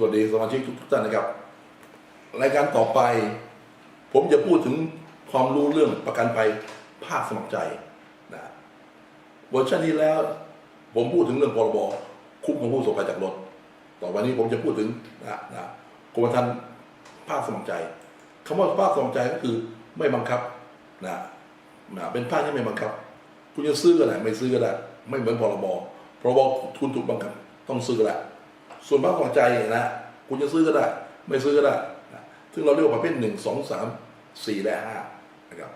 สวัสดีสมาชิกทุกท่านนะครับ รายการต่อไป ผมจะพูดถึงความรู้เรื่องประกันภัยภาคสมัครใจนะเวอร์ชันที่แล้ว ผมพูดถึงเรื่องพรบคุ้มของผู้ประสบภัยจากรถ ต่อไปนี้ผมจะพูดถึงนะนะกรมธรรม์ภาคสมัครใจคำว่าภาคสมัครใจก็คือไม่บังคับนะนะเป็นภาคที่ไม่บังคับ คุณจะซื้อก็ได้ไม่ซื้อก็ได้ไม่เหมือนพรบพรบคุณถูกบังคับ ต้องซื้อก็ได้ ส่วนภาคสมัครใจเนี่ยนะคุณจะซื้อก็ได้ ไม่ซื้อก็ได้นะซึ่งเราเรียกว่าประเภทหนึ่งสองสามสี่และห้านะครับ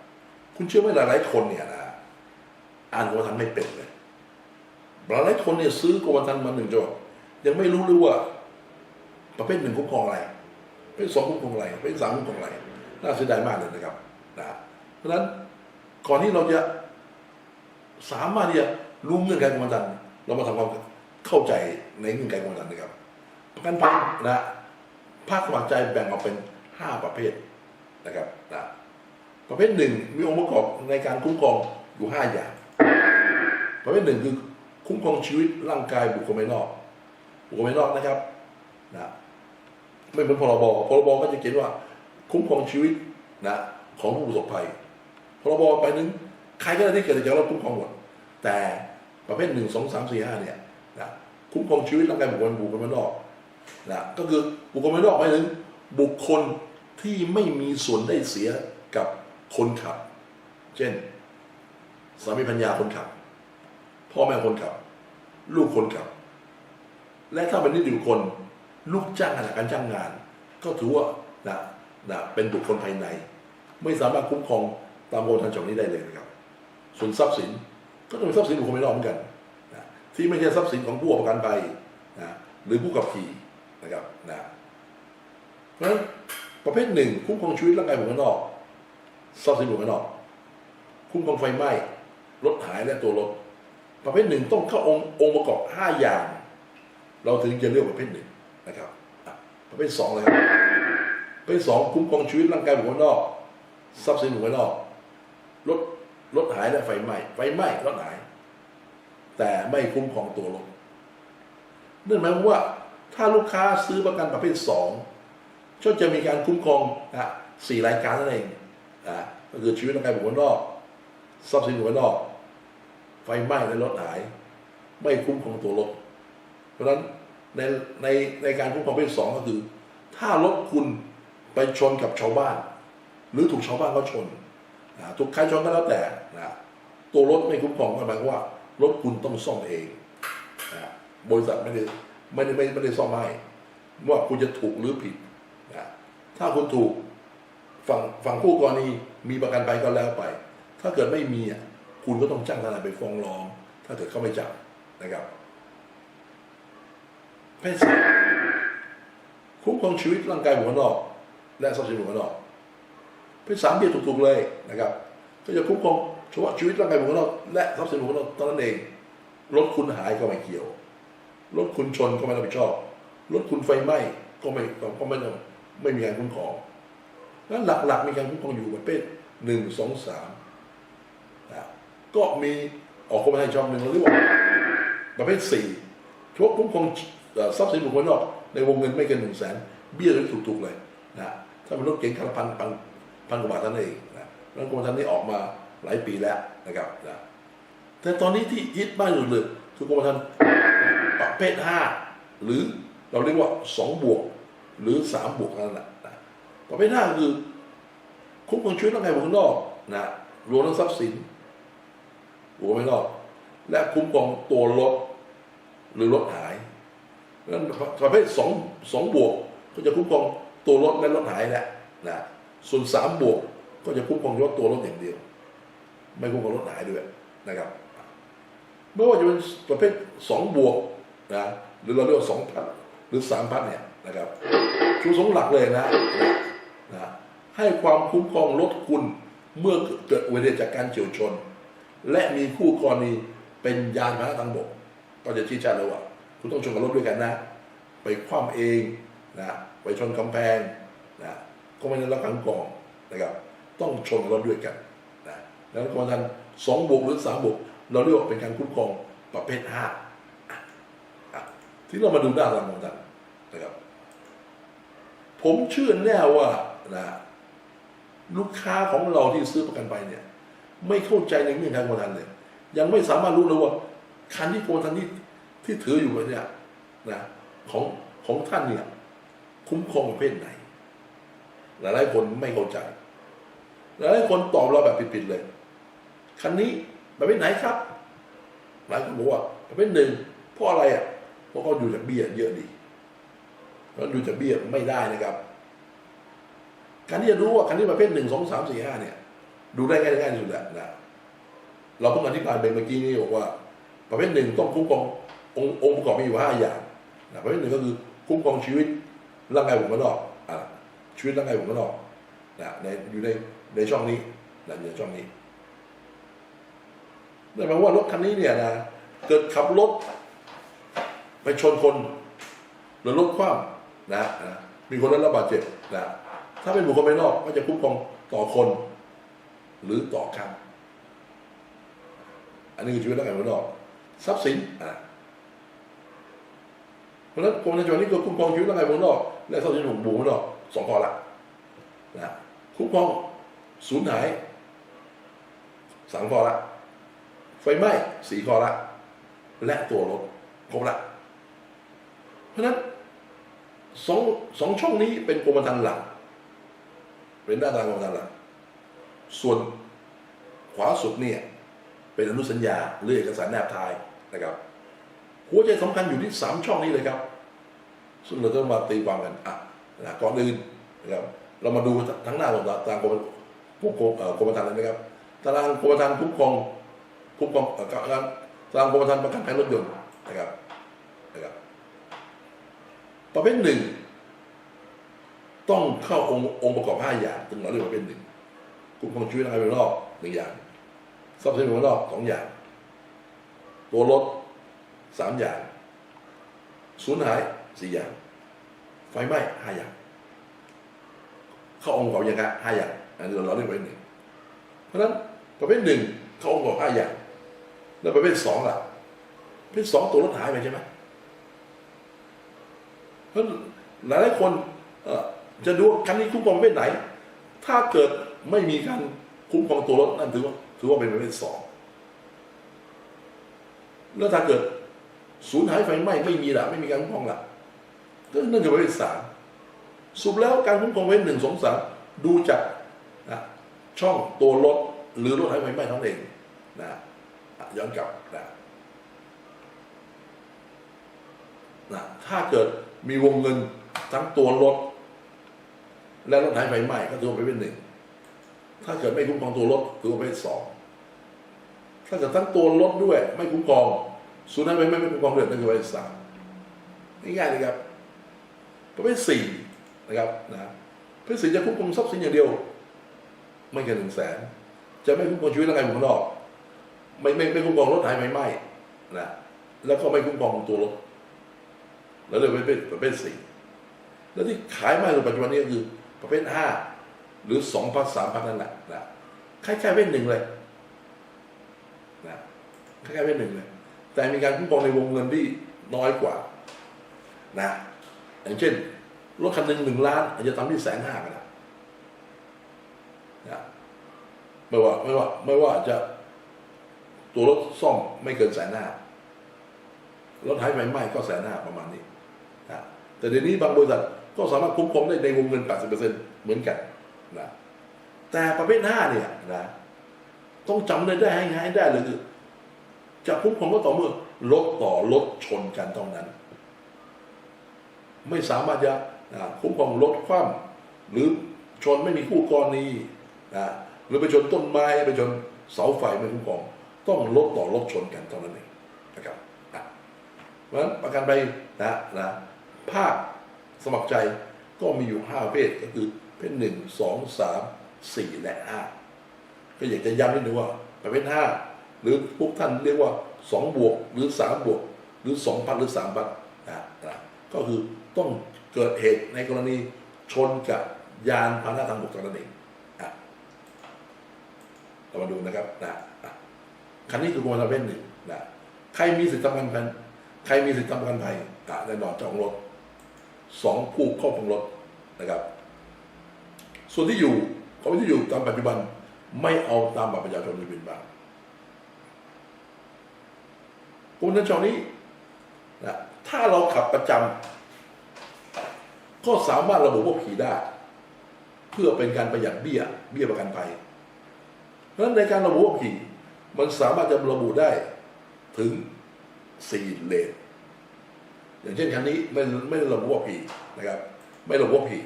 คุณเชื่อไหมหลายๆคนเนี่ยนะอ่านกรมธรรม์ไม่เป็นเลยหลายๆคนเนี่ยซื้อกรมธรรม์มาหนึ่งฉบับยังไม่รู้เลยว่า ประเภทหนึ่งคุ้มครองอะไรประเภทสองคุ้มครองอะไรประเภทสามคุ้มครองอะไรน่าเสียดายมากเลยนะครับนะเพราะฉะนั้นก่อนที่เราจะสามารถที่จะรู้เงื่อนไขกรมธรรม์เรามาทำความเข้าใจในเงื่อนไขกรมธรรม์นะครับ กันภัยนะภาคสมัครใจแบ่งออกเป็นห้าประเภทนะครับนะประเภทหนึ่งมีองค์ประกอบในการคุ้มครองอยู่ห้าอย่าง ประเภทหนึ่งคือคุ้มครองชีวิตร่างกายบุคคลภายนอก บุคคลภายนอกนะครับนะไม่เป็นพรบพรบก็จะเขียนว่า คุ้มครองชีวิตนะของผู้ประสบภัยพรบไปนึงใครก็ได้ที่เกิดจากเราคุ้มครองหมดแต่ประเภทหนึ่งสองสามสี่ห้าเนี่ยนะคุ้มครองชีวิตร่างกายบุคคลบุคคลภายนอก นะก็คือบุคคลภายนอกหมายถึงบุคคลที่ไม่มีส่วนได้เสียกับคนขับ เช่น สามีพัญญาคนขับ พ่อแม่คนขับ ลูกคนขับ และถ้าเป็นนิติบุคคลลูกจ้างขณะการจ้างงาน ก็ถือว่านะนะเป็นบุคคลภายใน ไม่สามารถคุ้มครองตามกฎทางฉบับนี้ได้เลยนะครับ ส่วนทรัพย์สินก็ต้องเป็นทรัพย์สินบุคคลภายนอกเหมือนกันนะที่ไม่ใช่ทรัพย์สินของผู้ประกันภัยนะหรือผู้ขับขี่ นะครับนะเพราะฉะนั้นประเภทหนึ่งคุ้มครองชีวิตร่างกายบุคคลภายนอกทรัพย์สินบุคคลภายนอก คุ้มครองไฟไหม้รถหายและตัวรถประเภทหนึ่งต้องเข้าองค์องค์ประกอบห้าอย่าง เราถึงจะเรียกประเภทหนึ่งนะครับประเภทสองเลยครับประเภทสองคุ้มครองชีวิตร่างกายบุคคลภายนอกทรัพย์สินบุคคลภายนอกรถรถหายและไฟไหม้ไฟไหม้รถหาย แต่ไม่คุ้มครองตัวรถนั่นหมายความว่า ถ้าลูกค้าซื้อประกันประเภทสองก็จะมีการคุ้มครองนะสี่รายการนั่นเองนะก็คือชีวิตร่างกายบุคคลนอกทรัพย์สินบุคคลนอก ไฟไหม้และรถหาย ไม่คุ้มครองตัวรถ เพราะฉะนั้นในในในการคุ้มครองประเภทสองก็คือ ถ้ารถคุณไปชนกับชาวบ้าน หรือถูกชาวบ้านเขาชนนะถูกใครชนก็แล้วแต่นะตัวรถไม่คุ้มครองก็หมายความว่ารถคุณต้องซ่อมเองนะบริษัทไม่ได้ ไม่ได้ไม่ไม่ได้ซ่อมให้ว่าคุณจะถูกหรือผิดนะถ้าคุณถูกฝั่งฝั่งคู่กรณีมีประกันไปก็แล้วไป ถ้าเกิดไม่มีอะคุณก็ต้องจ้างทนายไปฟ้องร้อง ถ้าเกิดเขาไม่จับนะครับเพศคุ้มครองชีวิตร่างกายบุคคลนอก และทรัพย์สินบุคคลนอกเพศสามเดียถูกๆเลยนะครับก็จะคุ้มครองเฉพาะชีวิตร่างกายบุคคลนอกและทรัพย์สินบุคคลนอกเท่านั้นเองรถคุณหายก็ไม่เกี่ยว รถคุณชนก็ไม่รับผิดชอบรถคุณไฟไหม้ก็ไม่ก็ไม่ไม่มีการคุ้มครองแล้วหลักๆ มีการคุ้มครองอยู่ประเภทหนึ่งสองสามก็มีออกกรมธรรม์ฉบับหนึ่งเราเรียกว่าประเภทสี่ทบคุ้มครองทรัพย์สินบุคคลนอก ในวงเงินไม่เกินหนึ่งแสนเบี้ยเลยถูกๆเลยนะถ้าเป็นรถเก๋งคันละพันพันพันกว่าบาทท่านั้นเองนะแล้วกรมธรรม์นี้ออกมาหลายปีแล้วนะครับนะแต่ตอนนี้ที่ฮิตมากอยู่เลยคือกรมธรรม์ เภทห้าหรือเราเรียกว่าสองบวก หรือสามบวกนั่นแหละประเภทห้าคือคุ้มครองชีวิตร่างกายบุคคลนอกนะรวมทั้งทรัพย์สินหัวไม่รอดและคุ้มครองตัวรถหรือรถหายนั้นประเภทสองสองบวกก็จะคุ้มครองตัวรถและรถหายแหละนะส่วนสามบวกก็จะคุ้มครองรถตัวรถอย่างเดียว ไม่คุ้มครองรถหายด้วยนะครับไม่ว่าจะเป็นประเภทสองบวก นะหรือเราเรียกว่าสองพันหรือสามพันเนี่ยนะครับจุดสงหลักเลยนะนะให้ความคุ้มครองรถคุณเมื่อเกิดอุบัติเหตุจากการเฉียวชน และมีคู่กรณีเป็นยานพาหนะทางบก ก็จะชี้ชัดเลยว่าคุณต้องชนกับรถด้วยกันนะ ไปคว่ำเองนะไปชนกำแพงนะก็ไม่ได้รับการกองนะครับต้องชนกับรถด้วยกันนะแล้วกรณีสองบวกหรือสามบวกเราเรียกว่าเป็นการคุ้มครองประเภทห้า ที่เรามาดูด้านหลังของท่านนะครับผมเชื่อแน่ว่านะลูกค้าของเราที่ซื้อประกันภัยเนี่ย ไม่เข้าใจในเงื่อนไขของท่านเลยยังไม่สามารถรู้เลยว่าคันที่โปรทันที่ที่ถืออยู่เนี่ยนะของของท่านเนี่ยคุ้มครองประเภทไหน หลายๆคนไม่เข้าใจ หลายๆคนตอบเราแบบผิดๆเลย คันนี้ประเภทไหนครับ หลายคนบอกว่าประเภทหนึ่งเพราะอะไรอะ เพราะเขาดูจากเบี้ยเยอะดีเพราะดูจากเบี้ยไม่ได้นะครับ การที่จะรู้ว่าคันนี้ประเภทหนึ่งสองสามสี่ห้าเนี่ย ดูได้ง่ายๆที่สุดแหละนะเราเพิ่งอธิบายไปเมื่อกี้นี้บอกว่า ประเภทหนึ่งต้องคุ้มครององค์องค์ประกอบมีอยู่ห้าอย่างนะประเภทหนึ่งก็คือคุ้มครองชีวิตร่างกายผมข้างนอกอะชีวิตร่างกายผมข้างนอกนะในอยู่ในในช่องนี้นะอยู่ในช่องนี้นั่นหมายว่ารถคันนี้เนี่ยนะเกิดขับรถ ไปชนคนหรือรถคว่ำนะนะมีคนได้รับบาดเจ็บนะถ้าเป็นบุคคลภายนอกก็จะคุ้มครองต่อคน หรือต่อคันอันนี้คือชีวิตร่างกายภายนอกทรัพย์สินอะเพราะฉะนั้นกรมธนารักษ์นี่ก็คุ้มครองชีวิตร่างกายภายนอก และทรัพย์สินของบุคคลภายนอกสองข้อละนะคุ้มครองสูญหายสามข้อละไฟไหม้สี่ข้อละ และตัวรถครบละ เพราะนั้นสองสองช่องนี้เป็นกรมธรรม์หลัก เป็นด้านทางกรมธรรม์หลัก ส่วนขวาสุดเนี่ยเป็นอนุสัญญาหรือเอกสารแนบท้ายนะครับหัวใจสำคัญอยู่ที่สามช่องนี้เลยครับ ซึ่งเราต้องมาตีความกันอะนะก่อนอื่นนะครับเรามาดูทั้งหน้าของตารางกรมพวกกรมธรรม์เลยนะครับตารางกรมธรรม์คุ้มครองคุ้มครองเอ่อตารางตารางกรมธรรม์ประกันภัยรถยนต์นะครับ ประเภทหนึ่งต้องเข้าองค์องค์ประกอบห้าอย่างถึงเราเรียกว่าเป็นหนึ่งคุ้มครองชีวิตภายนอกหนึ่งอย่างทรัพย์สินภายนอกสองอย่าง ตัวรถสามอย่างสูญหายสี่อย่าง ไฟไหม้ห้าอย่าง เข้าองค์ประกอบยังไงห้าอย่างอันนี้เราเรียกว่าหนึ่งเพราะฉะนั้นประเภทหนึ่งเข้าองค์ประกอบห้าอย่าง แล้วประเภทสองล่ะประเภทสองตัวรถหายไปใช่ไหม เพราะหลายหลายคนจะดูคันนี้คุ้มครองประเภทไหน ถ้าเกิดไม่มีการคุ้มครองตัวรถนั่นถือว่าถือว่าเป็นประเภทสองแล้วถ้าเกิดสูญหายไฟไหม้ไม่มีละไม่มีการคุ้มครองละก็นั่นคือประเภทสามสรุปแล้วการคุ้มครองประเภทหนึ่งสองสามดูจากช่องตัวรถหรือรถหายไฟไหม้เท่านั้นเองนะอะย้อนกลับนะนะถ้าเกิด มีวงเงินทั้งตัวรถ และรถหายไฟไหม้ก็ถือว่าเป็นหนึ่งถ้าเกิดไม่คุ้มครองตัวรถถือว่าประเภทสองถ้าเกิดทั้งตัวรถด้วย ไม่คุ้มครองสุนัขไม่ไม่ไม่คุ้มครองเลยนั่นคือประเภทสามง่ายๆเลยครับประเภทสี่นะครับนะประเภทสี่จะคุ้มครองทรัพย์สินอย่างเดียว ไม่เกินหนึ่งแสนจะไม่คุ้มครองชีวิตร่างกายบุคคลนอก ไม่ไม่ไม่คุ้มครองรถหายไฟไหม้นะแล้วก็ไม่คุ้มครองตัวรถ แล้วเลยประเภทประเภทสี่แล้วที่ขายมากในปัจจุบันนี้ก็คือประเภทห้าหรือสองพันสามพันนั่นแหละนะคล้ายๆเป็นหนึ่งเลยนะคล้ายๆเป็นหนึ่งเลย แต่มีการคุ้มครองในวงเงินที่น้อยกว่านะอย่างเช่นรถคันหนึ่งหนึ่งล้านอาจจะทำที่แสนห้าก็ได้นะไม่ว่าไม่ว่าไม่ว่าจะตัวรถซ่อมไม่เกินแสนห้ารถหายไฟไหม้ก็แสนห้าประมาณนี้ แต่เดี๋ยวนี้บางบริษัทก็สามารถคุ้มครองได้ในวงเงิน 80%เหมือนกันนะแต่ประเภทห้าเนี่ยนะต้องจำได้ได้ให้ให้ได้เลยคือจะคุ้มครองก็ต่อเมื่อรถต่อรถชนกันเท่านั้น ไม่สามารถจะคุ้มครองรถคว่ำหรือชนไม่มีคู่กรณีนะหรือไปชนต้นไม้ไปชนเสาไฟไม่คุ้มครอง ต้องรถต่อรถชนกันเท่านั้นเองนะครับเพราะฉะนั้นประกันภัยนะนะ ภาคสมัครใจก็มีอยู่ห้าประเภทก็คือเป็นหนึ่งสองสามสี่และห้าก็อยากจะย้ำนิดนึงว่าประเภทห้าหรือพวกท่านเรียกว่าสองบวกหรือสามบวก หรือสองพันหรือสามพันนะนะก็คือต้องเกิดเหตุในกรณีชนกับยานพาหนะทางบกเท่านั้นเองอะเรามาดูนะครับนะอะคันนี้คือกรมธรรม์ประเภทหนึ่งนะใครมีสิทธิทำประกันภัยใครมีสิทธิทำประกันภัยอะแน่นอนเจ้าของรถ สองผู้ครอบครองรถนะครับ ส่วนที่อยู่ของที่อยู่ตามปัจจุบันไม่เอาตามบัตรประชาชนทะเบียนบ้านผมนั้นชาวนี้นะถ้าเราขับประจำก็สามารถระบุว่าขี่ได้ เพื่อเป็นการประหยัดเบี้ย เบี้ยประกันภัยเพราะฉะนั้นในการระบุว่าขี่มันสามารถจะระบุได้ถึงสี่เลน อย่างเช่นคันนี้ไม่ไม่ระบุว่าผีนะครับ ไม่ระบุว่าผี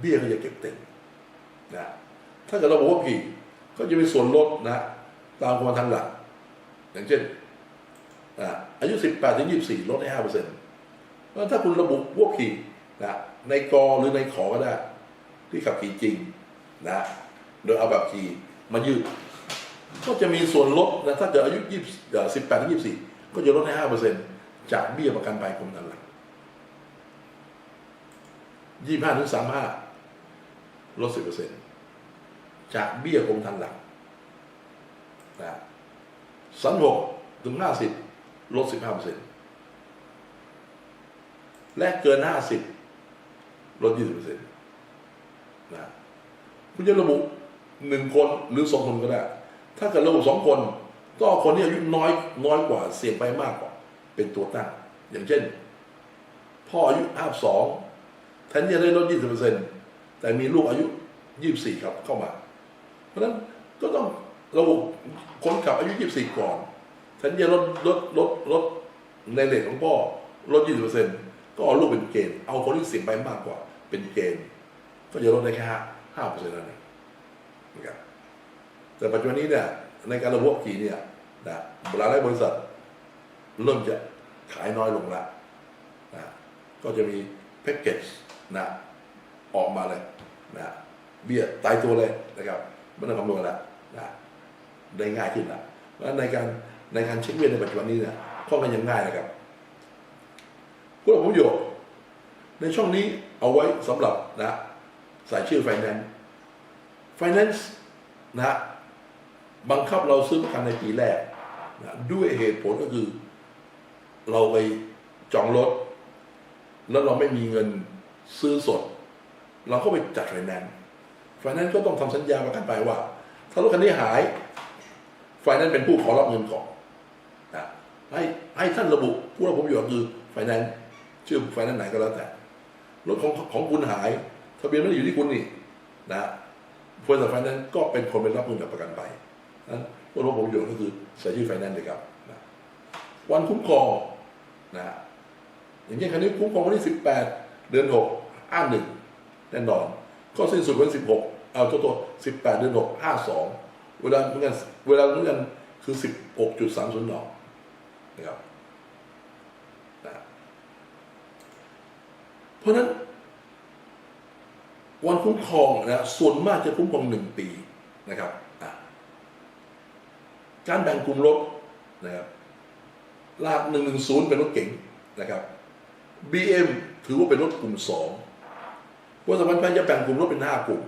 เบี้ยก็จะเก็บเต็มนะถ้าเกิดระบุว่าผีก็จะมีส่วนลดนะตามความทางหลัก อย่างเช่นอะอายุ 18ถึง24 ลดได้5เปอร์เซ็นต์ถ้าคุณระบุว่าผีนะในกอหรือในขอก็ได้ ที่ขับขี่จริงนะโดยเอาแบบขี่มายืด ก็จะมีส่วนลดนะถ้าเกิดอายุ20 18ถึง24 ก็จะลดให้5เปอร์เซ็นต์ จากเบี้ยประกันภัยกรมธรรม์หลัก25ถึง35ลด10เปอร์เซ็นต์จากเบี้ยกรมธรรม์หลักนะสัน6ถึง50ลด15เปอร์เซ็นต์และเกิน50ลด20เปอร์เซ็นต์นะคุณจะระบุหนึ่งคนหรือสองคนก็ได้ ถ้าเกิดระบุสองคน ก็คนที่อายุน้อยน้อยกว่าเสี่ยงไปมากกว่า เป็นตัวตั้ง อย่างเช่น พ่ออายุห้าสองแทนที่จะได้ลดยี่สิบเปอร์เซ็นต์แต่มีลูกอายุยี่สิบสี่ครับเข้ามา เพราะฉะนั้นก็ต้องระบุคนขับอายุยี่สิบสี่ก่อนแทนที่จะลดลดลดลดในเลทของพ่อลดยี่สิบเปอร์เซ็นต์ก็เอาลูกเป็นเกณฑ์เอาคนที่เสี่ยงไปมากกว่า เป็นเกณฑ์ก็จะลดได้แค่ห้าเปอร์เซ็นต์นั่นเองนะครับแต่ปัจจุบันนี้เนี่ยในการระบุขี่เนี่ยนะหลายๆบริษัท เริ่มจะขายน้อยลงละนะก็จะมีแพ็กเกจนะออกมาเลยนะเบี้ยตายตัวเลยนะครับไม่ต้องคำนวณละนะได้ง่ายขึ้นละเพราะในการในการเช็คเบี้ยในปัจจุบันนี้เนี่ยค่อนยังง่ายนะครับผู้รับผลประโยชน์ในช่องนี้เอาไว้สำหรับนะใส่ชื่อไฟแนนซ์ไฟแนนซ์นะบังคับเราซื้อประกันในปีแรกนะด้วยเหตุผลก็คือ เราไปจองรถ แล้วเราไม่มีเงินซื้อสด เราก็ไปจัดไฟแนนซ์ไฟแนนซ์ก็ต้องทำสัญญาประกันไปว่า ถ้ารถคันนี้หายไฟแนนซ์เป็นผู้ขอรับเงินก่อนนะให้ให้ท่านระบุผู้รับผลประโยชน์คือไฟแนนซ์ชื่อไฟแนนซ์ไหนก็แล้วแต่รถของของคุณหายทะเบียนไม่ได้อยู่ที่คุณนี่นะบริษัทไฟแนนซ์ก็เป็นคนไปรับเงินจากประกันไปนั้นผู้รับผลประโยชน์ก็คือใส่ชื่อไฟแนนซ์เลยครับนะวันคุ้มครอง นะอย่างเช่นคันนี้คุ้มครองวันที่สิบแปดเดือนหกห้าหนึ่งแน่นอน ก็สิ้นสุดวันสิบหกเอาตัวตัวสิบแปดเดือนหกห้าสองเวลาเหมือนกันเวลาเหมือนกันคือสิบหกจุดสามศูนย์นนะครับนะเพราะนั้นวันคุ้มครองนะส่วนมากจะคุ้มครองหนึ่งปีนะครับ การแบ่งกลุ่มรถนะครับ ลากหนึ่งหนึ่งศูนย์เป็นรถเก๋งนะครับ BM ถือว่าเป็นรถกลุ่มสองบริษัทมันจะแบ่งกลุ่มรถเป็นห้ากลุ่ม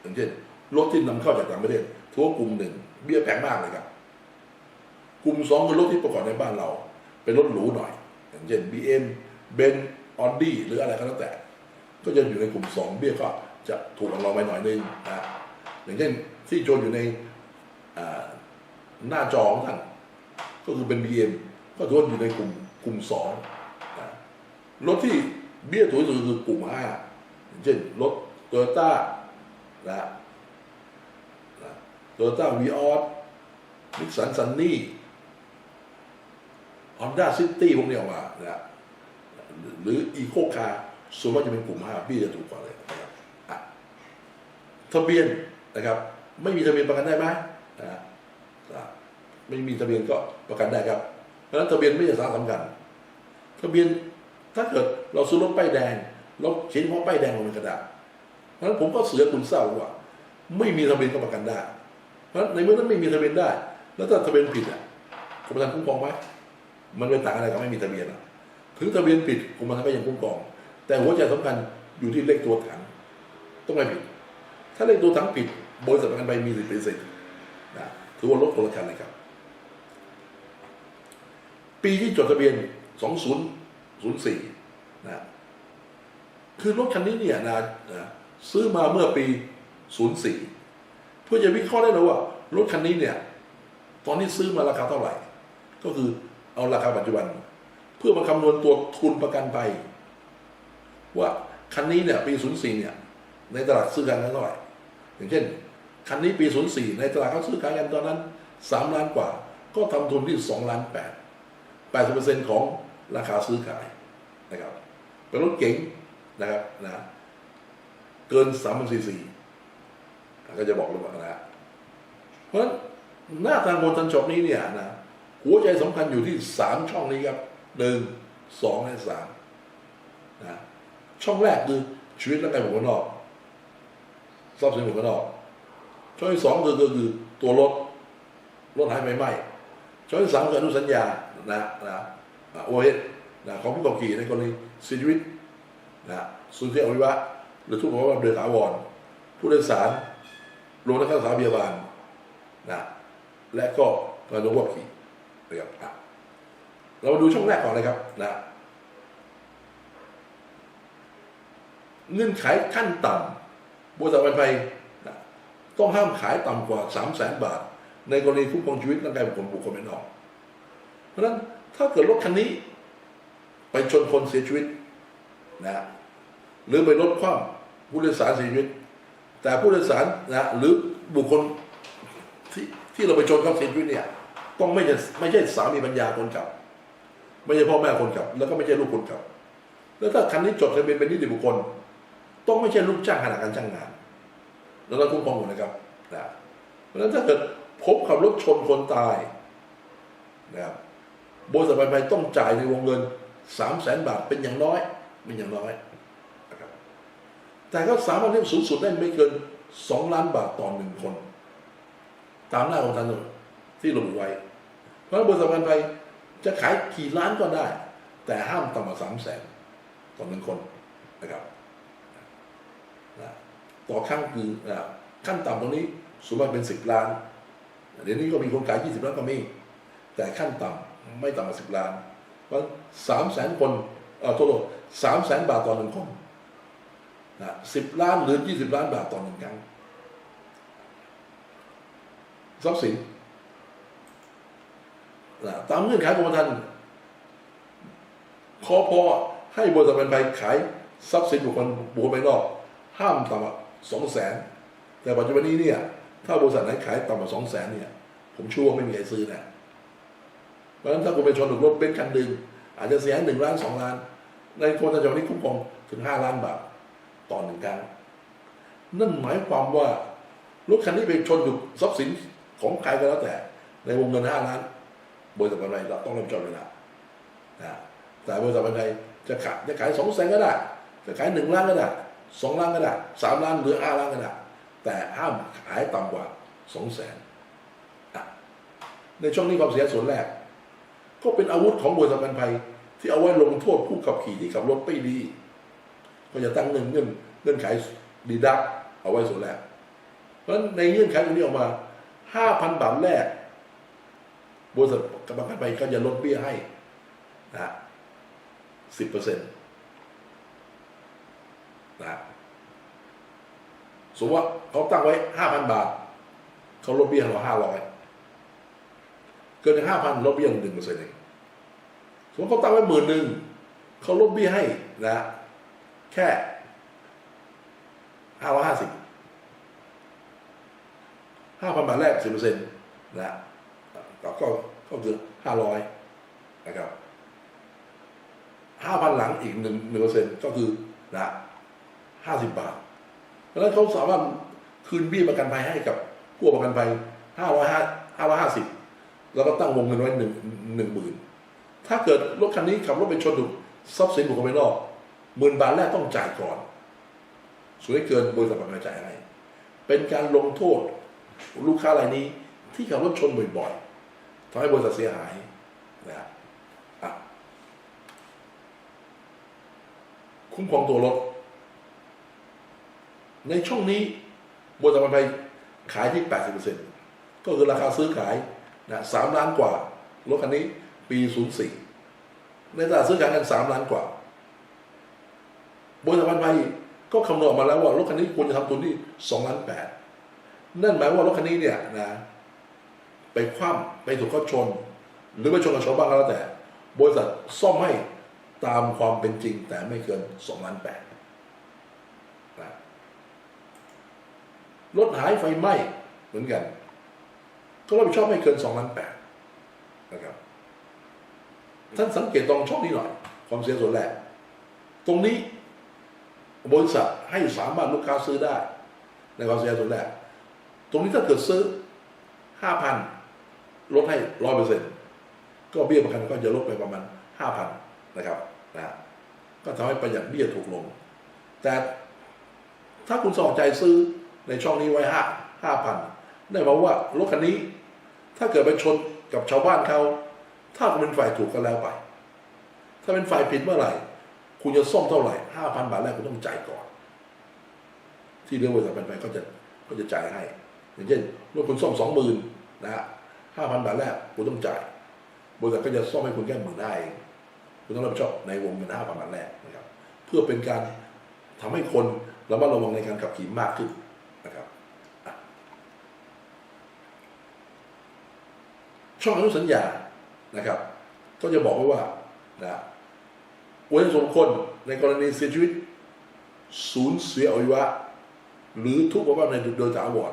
อย่างเช่นรถที่นำเข้าจากต่างประเทศถือว่ากลุ่มหนึ่งเบี้ยแพงมากเลยครับ กลุ่มสองคือรถที่ประกอบในบ้านเรา เป็นรถหรูหน่อย อย่างเช่น BM เบนออนดี้หรืออะไรก็แล้วแต่ ก็จะอยู่ในกลุ่มสองเบี้ยก็จะถูกเราไปหน่อยนึงนะอย่างเช่นที่โจนอยู่ในหน้าจอของท่านก็คือเป็น BM ก็ถือว่าอยู่ในกลุ่มกลุ่มสองรถที่เบี้ยถูกที่สุดคือกลุ่มห้าอย่างเช่นรถโตโยต้านะโตโยต้าวีออสนิสสันซันนี่ฮอนด้าซิตี้พวกนี้ออกมานะหรืออีโคคาร์ส่วนมากจะเป็นกลุ่มห้าเบี้ยจะถูกกว่าเลยนะครับทะเบียนนะครับ ไม่มีทะเบียนประกันได้ไหมนะไม่มีทะเบียนก็ประกันได้ครับ เพราะฉะนั้นทะเบียนไม่ใช่สาระสำคัญทะเบียนถ้าเกิดเราซื้อรถป้ายแดงเราเขียนว่าะป้ายแดงลงในกระดาษเพราะฉะนั้นผมก็เสือคุณเศร้าว่า ไม่มีทะเบียนก็ประกันได้ เพราะฉะนั้นในเมื่อนั้นไม่มีทะเบียนได้ แล้วถ้าทะเบียนผิดอะกรมธรรม์คุ้มครองไหมมันเป็นต่างอะไรกับไม่มีทะเบียนอะถึงทะเบียนผิดกรมธรรม์ก็ยังคุ้มครอง แต่หัวใจสำคัญอยู่ที่เลขตัวถังต้องไม่ผิด ถ้าเลขตัวถังผิดบริษัทประกันภัยมีสิทธิ์เป็นสิทธิ์นะถือว่าลดคนละคันเลยครับ ปีที่จดทะเบียน 2004นะคือรถคันนี้เนี่ยนะนะซื้อมาเมื่อปี 04 เพื่อจะวิเคราะห์ได้เลยว่ารถคันนี้เนี่ย ตอนนี้ซื้อมาราคาเท่าไหร่ ก็คือเอาราคาปัจจุบัน เพื่อมาคำนวณตัวทุนประกันภัยว่าคันนี้เนี่ยปี 04 เนี่ย ในตลาดซื้อกันเท่าไหร่อย่างเช่น คันนี้ปี 04 ในตลาดเขาซื้อขายกันตอนนั้น 3 ล้านกว่า ก็ทำทุนที่ 2 ล้าน8 80%ของราคาซื้อขายนะครับเป็นรถเก๋งนะครับนะเกิน3,000ซีซีก็จะบอกเลยว่านะเพราะฉะนั้นหน้าทางบนทันช็อปนี้เนี่ยนะหัวใจสำคัญอยู่ที่ 3 ช่องนี้ครับหนึ่งสองและสามนะช่องแรกคือชีวิตร่างกายบุคคลนอกทรัพย์สินบุคคลนอก ช่องที่สองคือคือคือตัวรถรถหายไปไหม ช่องที่สามคืออนุสัญญานะนะโอเฮดนะของผู้ขับขี่ในกรณีเสียชีวิตนะสูญเสียอวัยวะหรือทุกข์ภาวะเดือดถาวรผู้โดยสารรวมทั้งค่ารักษาพยาบาลนะและก็การลงวับขี่นะครับเรามาดูช่องแรกก่อนเลยครับนะเงื่อนไขขั้นต่ำบริษัทประกันภัยต้องห้ามขายต่ำกว่า3 0 0แสนบาท ในกรณีคุ้ครองชีวิตร่างกายบุคคลบุคคลภายนอก เพราะฉะนั้นถ้าเกิดรถคันนี้ ไปชนคนเสียชีวิตนะหรือไปรถคว่ำผู้โดยสารเสียชีวิต แต่ผู้โดยสารนะหรือบุคคลที่ที่เราไปชนเขาเสียชีวิตเนี่ยต้องไม่ใช่ไม่ใช่สามีปัญญาคนขับ ไม่ใช่พ่อแม่คนขับ แล้วก็ไม่ใช่ลูกคนขับ แล้วถ้าคันนี้จดทะเบียนเป็นนิติบุคคล ต้องไม่ใช่ลูกจ้างขณะการจ้างงาน แล้วเราคุ้มครองหมดนะครับนะเพราะฉะนั้นถ้าเกิด พบขับรถชนคนตายนะครับบริษัทประกันภัยต้องจ่ายในวงเงินสามแสนบาทเป็นอย่างน้อยเป็นอย่างน้อยนะครับแต่ก็สามารถเรียกสูงสุดได้ไม่เกินสองล้านบาทต่อหนึ่งคน ตามหน้าของท่านที่ระบุไว้ เพราะบริษัทประกันภัยจะขายกี่ล้านก็ได้ แต่ห้ามต่ำกว่าสามแสนต่อหนึ่งคนนะครับต่อครั้งคือขั้นต่ำตรงนี้สมมติเป็นสิบล้าน เดี๋ยวนี้ก็มีคนขายยี่สิบล้านก็มี แต่ขั้นต่ำไม่ต่ำกว่าสิบล้านเพราะสามแสนคนเอ่อโทษสามแสนบาทต่อหนึ่งคนนะสิบล้านหรือยี่สิบล้านบาทต่อหนึ่งครั้งทรัพย์สินนะตามเงื่อนไขกรมธรรม์คอพอให้บริษัทเป็นไปขายทรัพย์สินบุคคลบุคคลภายนอก ห้ามต่ำกว่าสองแสนแต่ปัจจุบันนี้เนี่ย ถ้าบริษัทไหนขายต่ำกว่าสองแสนเนี่ย ผมชื่ว่าไม่มีใครซื้อนะเพราะฉะนั้นถ้าคุณไปชนถูกรถเบนซ์คันหนึ่งอาจจะเสียหนึ่งล้านสองล้าน ในคนจังหวัดนี้คุ้มครองถึงห้าล้านบาทต่อหนึ่งครั้งนั่นหมายความว่ารถคันนี้ไปชนถูกทรัพย์สินของใครก็แล้วแต่ ในวงเงินห้าล้านบริษัทประกันภัยต้องรับผิดชอบเลยนะนะแต่บริษัทประกันภัยจะขายจะขายสองแสนก็ได้จะขายหนึ่งล้านก็ได้สองล้านก็ได้สามล้านหรือห้าล้านก็ได้ แต่ห้ามขายต่ำกว่าสองแสนในช่วงนี้ความเสียส่วนแรก ก็เป็นอาวุธของบริษัทกันภัย ที่เอาไว้ลงโทษผู้ขับขี่ที่ขับรถไม่ดี ก็จะตั้งเงื่อนเงื่อนเงื่อนไขดีดักเอาไว้ส่วนแรก เพราะฉะนั้นในเงื่อนไขตรงนี้ออกมาห้าพันบาทแรก บริษัทประกันภัยก็จะลดเบี้ยให้นะสิบเปอร์เซ็นต์นะ สมมติว่าเขาตั้งไว้ห้าพันบาท เขาลดเบี้ยเราห้าร้อยเกินห้าพันลดเบี้ยหนึ่งเปอร์เซ็นต์เองสมมติเขาตั้งไว้หมื่นหนึ่งเขาลดเบี้ยให้นะ แค่ห้าร้อยห้าสิบห้าพันบาทแรกสิบเปอร์เซ็นต์นะก็ก็ก็คือห้าร้อยนะครับห้าพันหลังอีกหนึ่งหนึ่งเปอร์เซ็นต์ก็คือนะห้าสิบบาท เพราะฉะนั้นเขาสามารถคืนเบี้ยประกันภัยให้กับผู้ประกันภัยห้าร้อยห้าห้าร้อยห้าสิบแล้วก็ตั้งวงเงินไว้หนึ่งหนึ่งหมื่นถ้าเกิดรถคันนี้ขับรถไปชนถูกทรัพย์สินบุคคลภายนอกหมื่นบาทแรกต้องจ่ายก่อนสวนที่เกินบริษัทประกันจ่ายให้เป็นการลงโทษลูกค้ารายนี้ที่ขับรถชนบ่อยๆทำให้บริษัทเสียหายนะอะคุ้มครองตัวรถ ในช่วงนี้บริษัทประกันภัยขายที่ 80%ก็คือราคาซื้อขายนะสามล้านกว่ารถคันนี้ปี 04 ในตลาดซื้อขายกัน 3 ล้านกว่าบริษัทประกันภัยก็คำนวณมาแล้วว่ารถคันนี้ควรจะทำทุนที่ 2 ล้าน 8 นั่นหมายว่ารถคันนี้เนี่ยนะไปคว่ำไปถูกเขาชน หรือไปชนกับชาวบ้านก็แล้วแต่ บริษัทซ่อมให้ตามความเป็นจริงแต่ไม่เกิน 2 ล้าน 8 รถหายไฟไหม้เหมือนกัน ก็รับผิดชอบไม่เกินสองล้านแปดนะครับ ท่านสังเกตตรงช่องนี้หน่อย ความเสียส่วนแรก ตรงนี้บริษัทให้สามารถลูกค้าซื้อได้ ในความเสียส่วนแรก ตรงนี้ถ้าเกิดซื้อห้าพันลดให้ร้อยเปอร์เซ็นต์ก็เบี้ยประกันก็จะลดไปประมาณห้าพันนะครับนะก็ทำให้ประหยัดเบี้ยถูกลง แต่ถ้าคุณสอใจซื้อ ในช่องนี้ไว้ห้าห้าพันได้มาว่ารถคันนี้ ถ้าเกิดไปชนกับชาวบ้านเขา ถ้าเป็นฝ่ายถูกก็แล้วไป ถ้าเป็นฝ่ายผิดเมื่อไหร่ คุณจะซ่อมเท่าไหร่ห้าพันบาทแรกคุณต้องจ่ายก่อน ที่เรื่องบริษัทเป็นไปก็จะก็จะจ่ายให้ อย่างเช่นรถคุณซ่อมสองหมื่นนะฮะห้าพันบาทแรกคุณต้องจ่าย บริษัทก็จะซ่อมให้คุณแค่หมื่นได้เองคุณต้องรับผิดชอบในวงเงินห้าพันบาทแรกนะครับ เพื่อเป็นการทำให้คนระมัดระวังในการขับขี่มากขึ้นนะครับอะ ช่องอนุสัญญานะครับ ก็จะบอกไว้ว่านะเว้นสมคนในกรณีเสียชีวิต สูญเสียอวัยวะ หรือทุกข์ภาวะในโดยถาวร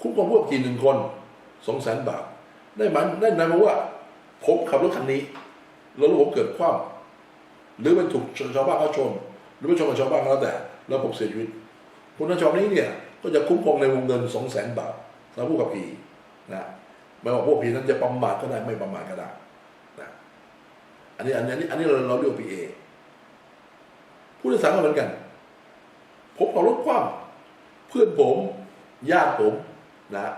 คุ้มครองผู้ขับขี่หนึ่งคนสองแสนบาท ได้หมายได้หมายควาว่าผมขับรถคันนี้แล้วรถผมเกิดคว่ำหรือไปถูกชาวบ้านเขาชน หรือไปชนกับชาวบ้านก็แล้วแต่ แล้วผมเสียชีวิตคุณชอบนี้เนี่ยก็จะคุ้มครองในวงเงินสองแสนบาทสำหรับผู้ขับขี่นะ ไม่ว่าผู้ขับขี่นั้นจะประมาทก็ได้ไม่ประมาทก็ได้นะอันนี้อันนี้อันนี้เราเราเรียกพีเอผู้โดยสารก็เหมือนกัน ผมขับรถคว่ำเพื่อนผมญาติผมนะ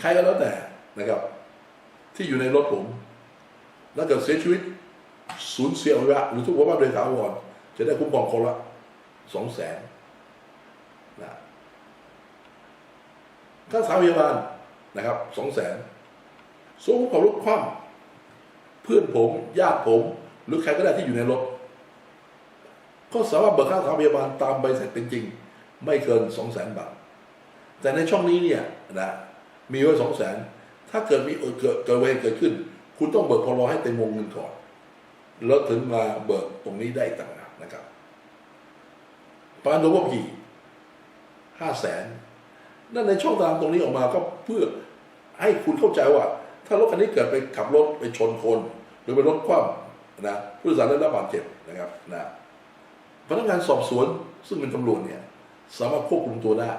ใครก็แล้วแต่นะครับ ที่อยู่ในรถผม แล้วเกิดเสียชีวิตสูญเสียอวัยวะหรือทุกข์ภาวะโดยถาวรจะได้คุ้มครองคนละสองแสนนะค่าสาพยาบาลนะครับสองแสน สมมติขับรถคว่ำเพื่อนผมญาติผม หรือใครก็ได้ที่อยู่ในรถ ก็สามารถเบิกค่าสาพยาบาลตามใบเสร็จเป็นจริง ไม่เกินสองแสนบาท แต่ในช่องนี้เนี่ยนะมีไว้สองแสนถ้าเกิดมีเกิดเกิดเหตุเกิดขึ้น คุณต้องเบิกพรให้เต็มวงเงินก่อน แล้วถึงมาเบิกตรงนี้ได้ต่างหากนะครับประกันตัวผู้ขี่ห้าแสนนั่นในช่องทางตรงนี้ออกมาก็เพื่อให้คุณเข้าใจว่า ถ้ารถคันนี้เกิดไปขับรถไปชนคน หรือไปรถคว่ำนะผู้โดยสารได้รับบาดเจ็บนะครับนะพนักงานสอบสวนซึ่งเป็นตำรวจเนี่ยสามารถควบคุมตัวได้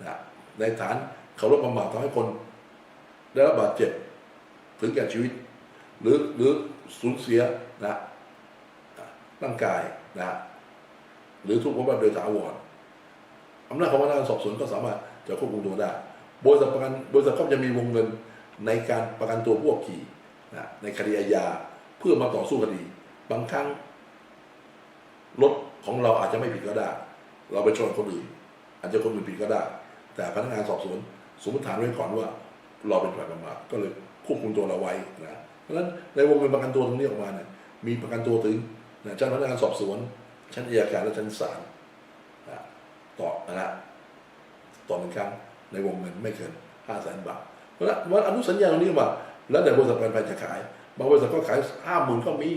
นะในฐานขับรถประมาททำให้คน ได้รับบาดเจ็บถึงแก่ชีวิต หรือหรือสูญเสียนะร่างกายนะหรือทุกข์ภาโดยถาวรอำนาจของพนักงานสอบสวนก็สามารถจะควบคุมตัวได้บริษัทประกันบริษัทก็จะมีวงเงิน ในการประกันตัวผู้ขับขี่นะในคดีอาญาเพื่อมาต่อสู้คดี บางครั้งรถของเราอาจจะไม่ผิดก็ได้ เราไปชนคนอื่นอาจจะคนอื่นผิดก็ได้ แต่พนักงานสอบสวนสมมติฐานไว้ก่อนว่า เราเป็นฝ่ายประมาทก็เลยควบคุมตัวเราไว้นะเพราะฉะนั้นในวงเงินประกันตัวตรงนี้ออกมาเนี่ยมีประกันตัวถึงนะชั้นพนักงานสอบสวน ชั้นอัยการและชั้นศาลต่อนะต่อหนึ่งครั้งในวงเงินไม่เกินห้าแสนบาท เพราะฉะนั้นว่าอนุสัญญาตรงนี้มา แล้วแต่บริษัทประกันภัยจะขาย บางบริษัทก็ขายห้าหมื่นก็มี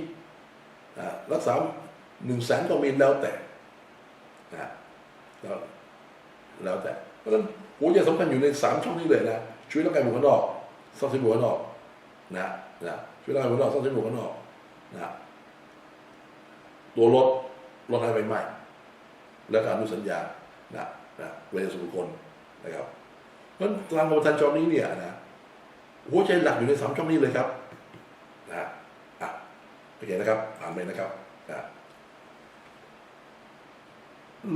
นะรักษาหนึ่งแสนก็มีแล้วแต่นะแล้วแล้วแต่ เพราะฉะนั้นหัวใจสำคัญอยู่ในสามช่องนี้เลยนะช่วยร่างกายบุคคลนอกทรัพย์สินบุคคลนอกนะนะช่วยร่างกายบุคคลนอกทรัพย์สินบุคคลนอกนะตัวรถรถให้ไปใหม่ และการอนุสัญญานะนะเวลาส่วนบุคคลนะครับ เพราะฉะนั้นทางกรมธรรม์จอมนี้เนี่ยนะหัวใจหลักอยู่ในสามช่องนี้เลยครับนะอะโอเคนะครับอ่านไปนะครับนะ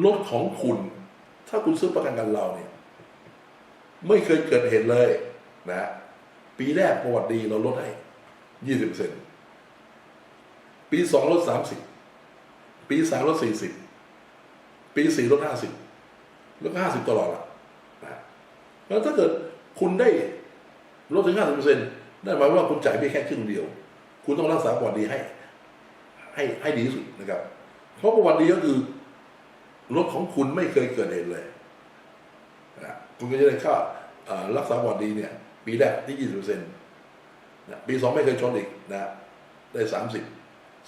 รถของคุณ ถ้าคุณซื้อประกันกันเราเนี่ย ไม่เคยเกิดเหตุเลยนะ ปีแรกประวัติดีเราลดให้ยี่สิบเปอร์เซ็นปีสองลดสามสิบปีสามลดสี่สิบปีสี่ลดห้าสิบแล้วก็ห้าสิบตลอดละนะ แล้วถ้าเกิดคุณได้ลดถึงห้าสิบเปอร์เซ็นนั่นหมายความว่าคุณจ่ายเพียงแค่ครึ่งเดียว คุณต้องรักษาประวัติดีให้ ให้ให้ดีที่สุดนะครับ เพราะประวัติดีก็คือรถของคุณไม่เคยเกิดเหตุเลยนะคุณก็จะได้ค่ารักษาประวัติดีเนี่ย ปีแรกที่ยี่สิบเปอร์เซ็นต์ปีสองไม่เคยชนอีกนะได้สามสิบ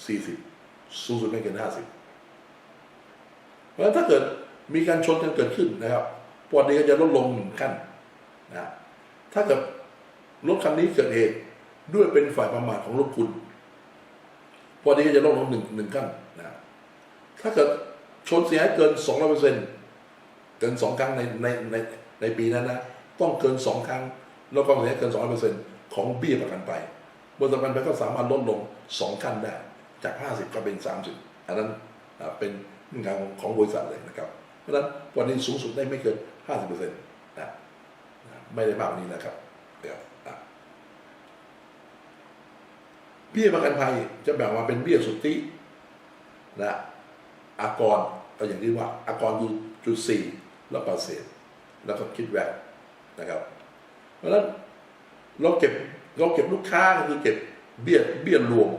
สี่สิบสูงสุดไม่เกินห้าสิบเพราะฉะนั้นถ้าเกิดมีการชนกันเกิดขึ้นนะครับประวัติดีก็จะลดลงหนึ่งขั้น นะถ้าเกิดรถคันนี้เกิดเหตุด้วยเป็นฝ่ายประมาทของรถคุณประวัติดีก็จะลดลงหนึ่งหนึ่งขั้นนะถ้าเกิดชนเสียหายเกินสองร้อยเปอร์เซ็นต์เกินสองครั้งในในในในปีนั้นนะต้องเกินสองครั้ง แล้วความเสียหายเกินสองร้อยเปอร์เซ็นต์ของเบี้ยประกันไปบนประกันไปก็สามารถลดลงสองขั้นได้ จากห้าสิบก็เป็นสามสิบอันนั้นเป็นงื่อนของบริษัทเลยนะครับ เพราะฉะนั้นวันนี้สูงสุดได้ไม่เกินห้าสิบเปอร์เซ็นต์ ไม่ได้มากกว่านี้นะครับเดี๋ยวเบี้ยประกันภัยจะแบ่งมาเป็นเบี้ยสุทธินะอากรก็อย่างที่ว่าอากรคือจุดสี่แล้วก็เศษแล้วก็คิดแวดนะครับ เพราะฉะนั้นเราเก็บเราเก็บลูกค้าก็คือเก็บเบี้ยเบี้ยรวม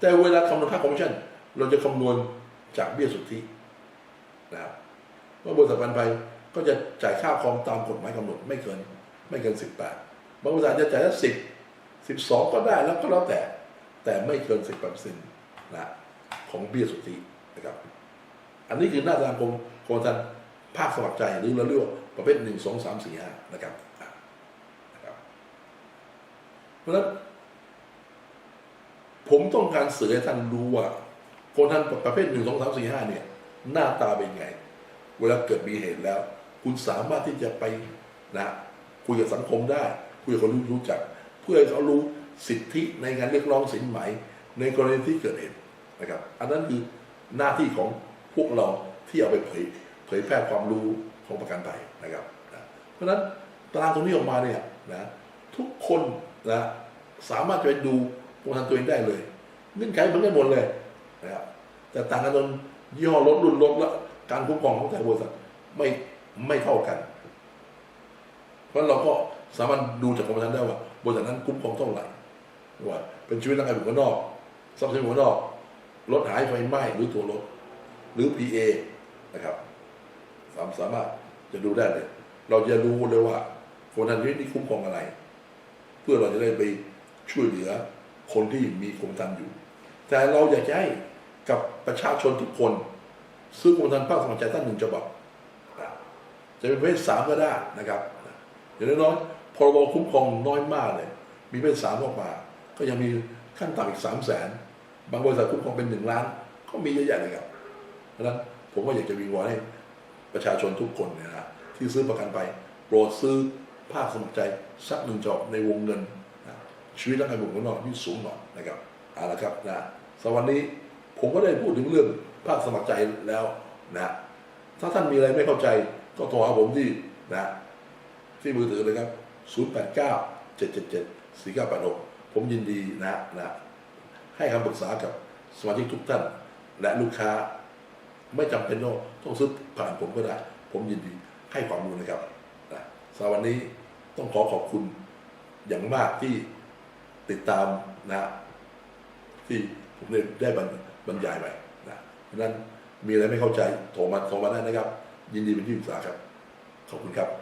แต่เวลาคำนวณค่าคอมมิชชั่น เราจะคำนวณจากเบี้ยสุทธินะครับว่าบริษัทประกันภัย ก็จะจ่ายค่าคอมตามกฎหมายกำหนดไม่เกิน ไม่เกินสิบแปดบางบริษัทจะจ่ายแค่สิบสิบสองก็ได้แล้วก็แล้วแต่ แต่ไม่เกินสิบแปดเปอร์เซ็นต์นะของเบี้ยสุทธินะครับ อันนี้คือหน้าตารางกรมกรมธรรม์ภาคสมัครใจหรือเราเรียกว่าประเภทหนึ่งสองสามสี่ห้านะครับอะนะครับเพราะฉะนั้นผมต้องการสื่อให้ท่านรู้ว่าคนท่านประเภทหนึ่งสองสามสี่ห้าเนี่ย หน้าตาเป็นไง เวลาเกิดมีเหตุแล้ว คุณสามารถที่จะไปนะคุยกับสังคมได้ คุยกับคนรู้รู้จัก เพื่อให้เขารู้สิทธิในการเรียกร้องสินไหม ในกรณีที่เกิดเหตุนะครับ อันนั้นคือหน้าที่ของพวกเราที่เอาไปเผยเผยแพร่ความรู้ของประกันภัยนะครับนะเพราะฉะนั้นตารางตรงนี้ออกมาเนี่ยนะทุกคนนะสามารถจะไปดูกรมธรรม์ตัวเองได้เลย เงื่อนไขเหมือนกันหมดเลยนะครับแต่ต่างกันตรงยี่ห้อรถรุ่นรถและการคุ้มครองของแต่บริษัทไม่ ไม่เท่ากัน เพราะเราก็สามารถดูจากกรมธรรม์ได้ว่าบริษัทนั้นคุ้มครองเท่าไหร่ว่า เป็นชีวิตร่างกายบุคคลนอกทรัพย์สินบุคคลนอกรถหายไฟไหม้หรือตัวรถ หรือ PA นะครับสามสามารถจะดูได้เลย เราจะรู้เลยว่าคนทันนี้นี่คุ้มครองอะไร เพื่อเราจะได้ไปช่วยเหลือคนที่มีกรมธรรม์อยู่ แต่เราอยากให้กับประชาชนทุกคน ซื้อกรมธรรม์ภาคสมัครใจท่านหนึ่งฉบับ จะเป็นเพศสามก็ได้นะครับอย่างน้อยๆพรบคุ้มครองน้อยมากเลย มีเพศสามออกมา ก็ยังมีขั้นต่ำอีกสามแสนบางบริษัทคุ้มครองเป็นหนึ่งล้าน ก็มีเยอะแยะเลยครับเพราะนั้นผมก็อยากจะวิงวอนให้ประชาชนทุกคนเนยนะที่ซื้อประกันไปโปรดซื้อภาคสมัครใจสักหนึ่งจอบในวงเงินนะชีวิตร่างกายบุคคลนอกที่สูงหน่อยนะครับเอาละครับนะสวันนี้ผมก็ได้พูดถึงเรื่องภาคสมัครใจแล้วนะถ้าท่านมีอะไรไม่เข้าใจ ก็โทรหาผมที่นะที่มือถือเลยครับ 089 777 4986 ผมยินดีนะนะให้คำปรึกษากับสมาชิกทุกท่าน และลูกค้าไม่จำเป็นต้องต้องซื้อผ่านผมก็ได้ ผมยินดีให้ความรู้นะครับนะสำหรับวันนี้ต้องขอขอบคุณอย่างมากที่ติดตามนะ ที่ผมได้ได้บรรยายไปนะเพราะฉะนั้นมีอะไรไม่เข้าใจโทรมาโทรมาได้นะครับ ยินดีเป็นที่ปรึกษาครับ ขอบคุณครับ